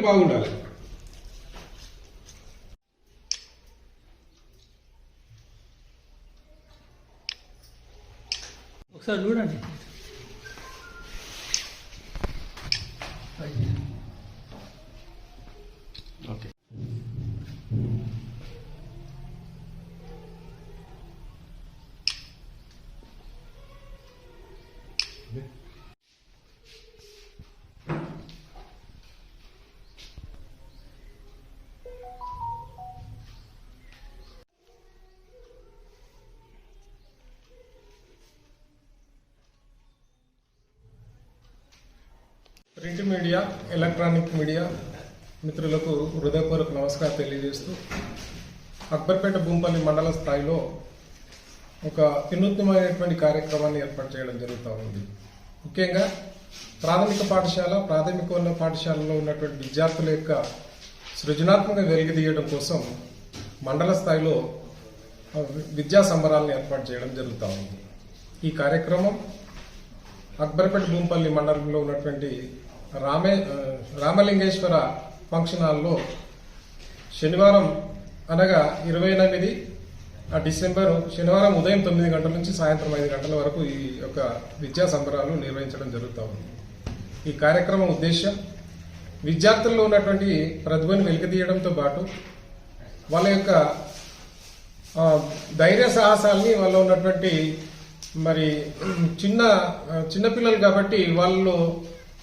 బాగుండాలి ఒకసారి చూడండి okay Print media electronic media మిత్రులకు హృదయపూర్వక నమస్కారం తెలియజేస్తూ అక్బర్పేట భూంపల్లి మండల స్థాయిలో ఒక వినూత్నమైనటువంటి కార్యక్రమాన్ని ఏర్పాటు చేయడం జరుగుతూ ఉంది. ముఖ్యంగా ప్రాథమిక పాఠశాల ప్రాథమికోన్నత పాఠశాలలో ఉన్నటువంటి విద్యార్థుల యొక్క సృజనాత్మక వెలుగుదీయడం కోసం మండల స్థాయిలో విద్యా సంబరాలను ఏర్పాటు చేయడం జరుగుతూ ఉంది. ఈ కార్యక్రమం అక్బర్పేట భూంపల్లి మండలంలో ఉన్నటువంటి రామే రామలింగేశ్వర ఫంక్షన్ హాల్లో శనివారం అనగా ఇరవై ఎనిమిది ఆ డిసెంబర్ శనివారం ఉదయం తొమ్మిది గంటల నుంచి సాయంత్రం ఐదు గంటల వరకు ఈ యొక్క విద్యా సంబరాలు నిర్వహించడం జరుగుతూ ఉంది. ఈ కార్యక్రమం ఉద్దేశం విద్యార్థుల్లో ఉన్నటువంటి ప్రతిభను వెలికితీయడంతో పాటు వాళ్ళ యొక్క ధైర్య సాహసాల్ని వాళ్ళు ఉన్నటువంటి మరి చిన్న చిన్నపిల్లలు కాబట్టి వాళ్ళు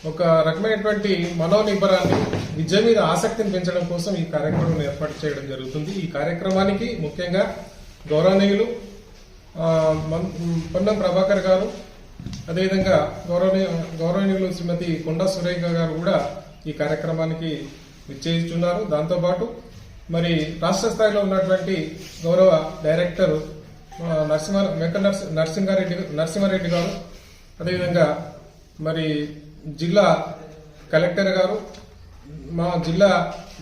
ఒక రకమైనటువంటి మనోనిబ్బరాన్ని విద్య మీద ఆసక్తిని పెంచడం కోసం ఈ కార్యక్రమం ఏర్పాటు చేయడం జరుగుతుంది. ఈ కార్యక్రమానికి ముఖ్యంగా గౌరవనీయులు పొన్నం ప్రభాకర్ గారు అదేవిధంగా గౌరవనీయ గౌరవనీయులు శ్రీమతి కొండా సురేఖ గారు కూడా ఈ కార్యక్రమానికి విచ్చేస్తున్నారు. దాంతోపాటు మరి రాష్ట్ర స్థాయిలో ఉన్నటువంటి గౌరవ డైరెక్టర్ నరసింహ వెంకట నరసి- నరసింహారెడ్డి నరసింహారెడ్డి గారు అదేవిధంగా మరి జిల్లా కలెక్టర్ గారు మా జిల్లా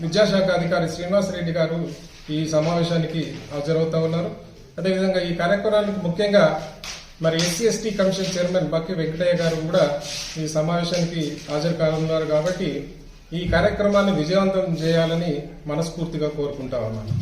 విద్యాశాఖ అధికారి శ్రీనివాసరెడ్డి గారు ఈ సమావేశానికి హాజరవుతా ఉన్నారు. అదేవిధంగా ఈ కార్యక్రమానికి ముఖ్యంగా మరి SC ST commission chairman Bakki Venkataiah garu కూడా ఈ సమావేశానికి హాజరు కానున్నారు కాబట్టి ఈ కార్యక్రమాన్ని విజయవంతం చేయాలని మనస్ఫూర్తిగా కోరుకుంటా ఉన్నాను.